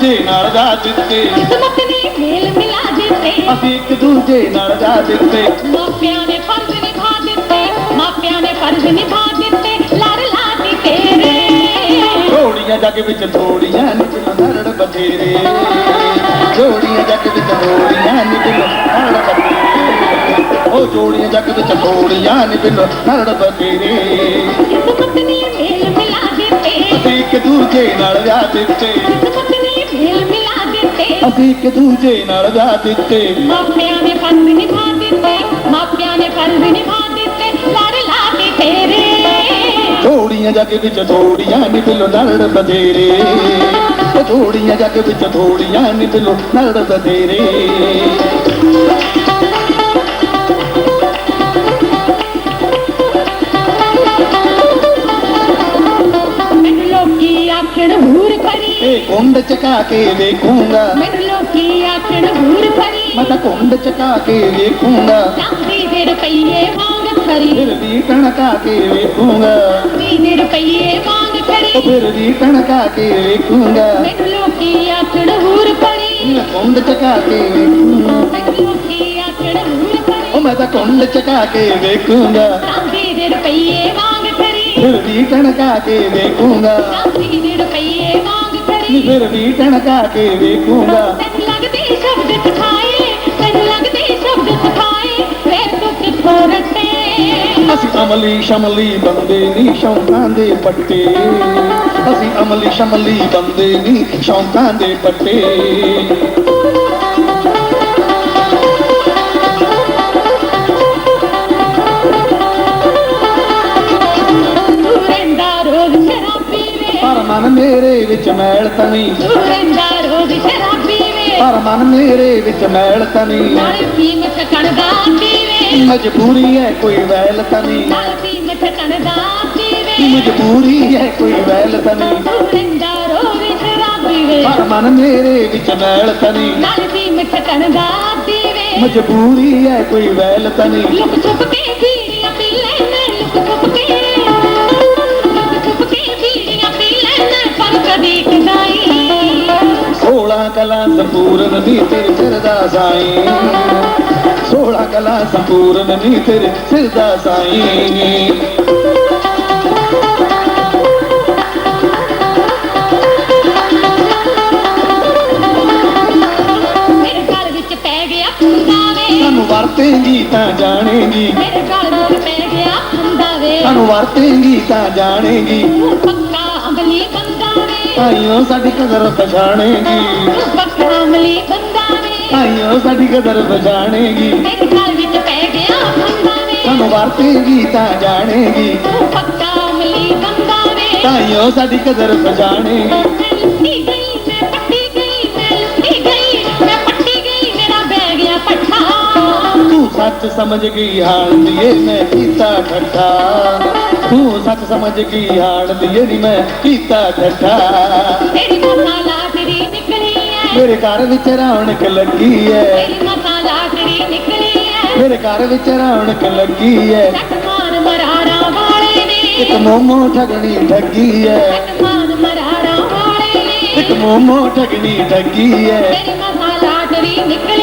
ਦੂਜੇ ਨਾਲ ਜਾ ਦਿੱਤੇ। ਕਿਸਮਤ ਨੇ ਮੇਲ ਮਿਲਾ ਦਿੱਤੇ। ਅਸੀਂ ਇੱਕ ਦੂਜੇ ਨਾਲ ਜਾ ਦਿੱਤੇ। ਮਾਪਿਆਂ ਨੇ ਫਰਜ਼ ਨਿਭਾ ਦਿੱਤੇ ਮਾਪਿਆਂ ਨੇ ਫਰਜ਼ ਨਿਭਾ ਦਿੱਤੇ ਲੜ ਲਾਤੀ ਤੇਰੇ। ਜੋੜੀਆਂ ਜੱਗ ਵਿੱਚ ਥੋੜੀਆਂ ਨਿਕਲ ਨਰੜ ਬਥੇਰੇ। ਜੋੜੀਆਂ ਜੱਗ ਵਿੱਚ ਥੋੜੀਆਂ ਨਿਕਲ ਨਰੜ ਬਥੇਰੇ। ਉਹ ਜੋੜੀਆਂ ਜੱਗ ਵਿੱਚ ਥੋੜੀਆਂ ਨਿਕਲ ਨਰੜ ਬਥੇਰੇ। ਕਿਸਮਤ ਨੇ ਮੇਲ ਮਿਲਾ ਦਿੱਤੇ। ਅਸੀਂ ਇੱਕ ਦੂਜੇ ਨਾਲ ਜਾ ਦਿੱਤੇ। ਕਿਸਮਤ ਨੇ ਮੇਲ ਦਿੱਤੇ। ਅਸੀਂ ਇੱਕ ਦੂਜੇ ਨਾਲ ਜਾ ਦਿੱਤੇ। ਮਾਪਿਆਂ ਨੇ ਫਰਜ਼ ਨਿਭਾ ਦਿੱਤੇ ਮਾਪਿਆਂ ਨੇ ਫਰਜ਼ ਨਿਭਾ ਦਿੱਤੇ ਲੜ ਲਾਤੀ ਤੇਰੇ ਥੋੜੀਆਂ ਜੱਗ ਵਿੱਚ ਥੋੜੀਆਂ ਨਿਕਲ ਨਰੜ ਬਥੇਰੇ। ਉਹ ਥੋੜੀਆਂ ਜੱਗ ਵਿੱਚ ਥੋੜੀਆਂ ਨਿਕਲ ਨਰੜ ਬਥੇਰੇ। ਮੈਨੂੰ ਪਰੀ ਇਹ ਕੁੰਡ ਚਕਾ ਕੇ ਵੇਖੂੰਗਾ ਮੈਨੂੰ ਲੋਕੀ ਆਖਣ ਹੂਰ ਪਰੀ ਮੈਂ ਤਾਂ ਕੁੰਡ ਚਕਾ ਕੇ ਵੇਖੂੰਗਾ ਚਾਂਦੀ ਦੇ ਰੁਪਈਏ ਵਾਂਗ ਖਰੀ ਫਿਰ ਵੀ ਟਣਕਾ ਕੇ ਵੇਖੂੰਗਾ ਚਾਂਦੀ ਦੇ ਰੁਪਈਏ ਵਾਂਗ ਉਹ ਖਰੀ ਫਿਰ ਵੀ ਟਣਕਾ ਕੇ ਵੇਖੂੰਗਾ ਮੈਨੂੰ ਲੋਕੀ ਆਖਣ ਹੂਰ ਪਰੀ ਮੈਂ ਕੁੰਡ ਚਕਾ ਕੇ ਵੇਖੂੰਗਾ ਮੈਨੂੰ ਲੋਕੀ ਆਖਣ ਹੂਰ ਨੀ ਫਿਰ ਵੀ ਟਣਕਾ ਕੇ ਵੇਖੂੰਗਾ। ਤੈਨੂੰ ਲੱਗਦੇ ਸ਼ਬਦ ਸਿਖਾਏ ਤੈਨੂੰ ਲੱਗਦੇ ਸ਼ਬਦ ਸਿਖਾਏ ਫੇਰ ਤੂੰ ਕਿੱਥੋਂ ਰੱਟੇ ਅਸੀਂ ਅਮਲੀ ਸ਼ਮਲੀ ਬੰਦੇ ਨਹੀਂ ਸ਼ੌਂਕਾਂ ਦੇ ਪੱਟੇ। ਅਸੀਂ ਅਮਲੀ ਸ਼ਮਲੀ ਬੰਦੇ ਨਹੀਂ ਸ਼ੌਂਕਾਂ ਦੇ ਪੱਟੇ। ਮਨ ਮੇਰੇ ਵਿੱਚ ਮੈਲ ਤਨੀ। ਸ਼ਰਾਬੀ ਵੇ। ਪਰ ਮਨ ਮੇਰੇ ਵਿੱਚ ਮੈਲ ਤਨੀ। ਨਾਲ ਕੀਮਤ ਕਣਦਾ ਪੀਵੇ। ਮਜਬੂਰੀ ਹੈ ਕੋਈ ਵੈਲ ਤਨੀ। ਨਾਲ ਕੀਮਤ ਕਣਦਾ ਪੀਵੇ। ਮਜਬੂਰੀ ਹੈ ਕੋਈ ਵੈਲ ਤਨੀ। ਸ਼ਰਾਬੀ ਵੇ। ਪਰ ਮਨ ਮੇਰੇ ਵਿੱਚ ਮੈਲ ਤਨੀ। ਨਾਲ ਕੀਮਤ ਕਣਦਾ ਪੀਵੇ। ਮਜਬੂਰੀ ਹੈ ਕੋਈ ਵੈਲ ਤਨੀ। ਲੁਕ ਛੁਪ ਕੇ ਸੰਪੂਰਨ ਨੀ ਤੇਰੇ ਸਿਰ ਦਾ ਸਾਈ। 16 ਕਲਾ ਸੰਪੂਰਨ ਨੀ ਤੇਰੇ ਸਿਰ ਦਾ ਸਾਈ। ਮੇਰੇ ਗਲ ਵਿੱਚ ਪੈ ਗਿਆ ਖੁੰਦਾ ਵੇ। ਸਾਨੂੰ ਵਰਤੇਂਗੀ ਤਾਂ ਜਾਣੇਗੀ। ਮੇਰੇ ਗਲ ਵਿੱਚ ਪੈ ਗਿਆ ਖੁੰਦਾ ਵੇ। ਸਾਨੂੰ ਵਰਤੇਂਗੀ ਤਾਂ ਜਾਣੇਗੀ। ਆਈਓ ਸਾਡੀ ਕਦਰ ਪਛਾਣੇਗੀ ਅਮਲੀ ਬੰਦਾ ਵੇ। ਆਈਓ ਸਾਡੀ ਕਦਰ ਪਛਾਣੇਗੀ ਮੇਰੇ ਗਲ ਵਿੱਚ ਪੈ ਗਿਆ ਖੁੰਦਾ ਵੇ। ਸਾਨੂੰ ਵਰਤੇਂਗੀ ਤਾਂ ਜਾਣੇਗੀ ਤੂੰ ਪੱਕਾ ਅਮਲੀ ਬੰਦਾ ਵੇ। ਆਈਓ ਸਾਡੀ ਕਦਰ ਪਛਾਣੇਗੀ ਸੱਚ ਸਮਝ ਗਈ ਹਾਲ ਦੀਏ ਮੈਂ ਕੀਤਾ ਠੱਠਾ। ਤੂੰ ਸੱਚ ਸਮਝ ਗਈ ਹਾਲ ਦੀਏ ਨੀ ਮੈਂ ਕੀਤਾ ਠੱਠਾ। ਤੇਰੀ ਮਸਾਲਾ ਤੇਰੀ ਨਿਕਲੀ ਐ। ਮੇਰੇ ਘਰ ਵਿੱਚ ਰੌਣਕ ਲੱਗੀ ਐ। ਤੇਰੀ ਮਸਾਲਾ ਤੇਰੀ ਨਿਕਲੀ ਐ। ਮੇਰੇ ਘਰ ਵਿੱਚ ਰੌਣਕ ਲੱਗੀ ਐ। ਸਤਮਾਨ ਮਰਾੜਾ ਵਾਲੇ ਇੱਕ ਨੇ ਮੋਮੋ ਠਗਣੀ ਠੱਗੀ ਐ। ਸਤਮਾਨ ਮਰਾੜਾ ਵਾਲੇ ਨੇ। ਇੱਕ ਮੋਮੋ ਠਗਣੀ ਠੱਗੀ ਐ। ਤੇਰੀ ਮਸਾਲਾ ਤੇਰੀ ਨਿਕਲੀ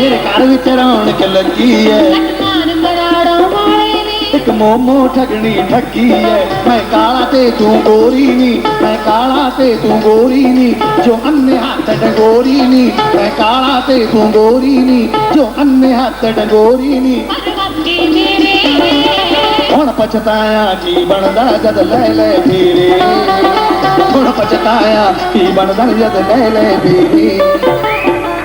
ਮੇਰੇ ਘਰ ਵਿੱਚ ਰੌਣਕ ਲੱਗੀ ਐ। ਇੱਕ ਮੋਮੋ ਠਗਣੀ ਠੱਗੀ ਐ। ਮੈਂ ਕਾਲਾ ਤੇ ਤੂੰ ਗੋਰੀ ਨੀ ਮੈਂ ਕਾਲਾ ਤੇ ਤੂੰ ਗੋਰੀ ਨੀ ਜੋ ਅੰਨੇ ਹੱਥ ਡਗੋਰੀ ਨੀ ਮੈਂ ਕਾਲਾ ਤੇ ਤੂੰ ਗੋਰੀ ਨੀ ਜੋ ਅੰਨੇ ਹੱਥ ਡਗੋਰੀ ਨੀ। ਹੁਣ ਪਛਤਾਇਆ ਕੀ ਬਣਦਾ ਜਦ ਲੈ ਲੈ ਫੇਰੇ। ਹੁਣ ਪਛਤਾਇਆ ਕੀ ਬਣਦਾ ਜਦ ਲੈ ਲੈ ਫੇਰੇ।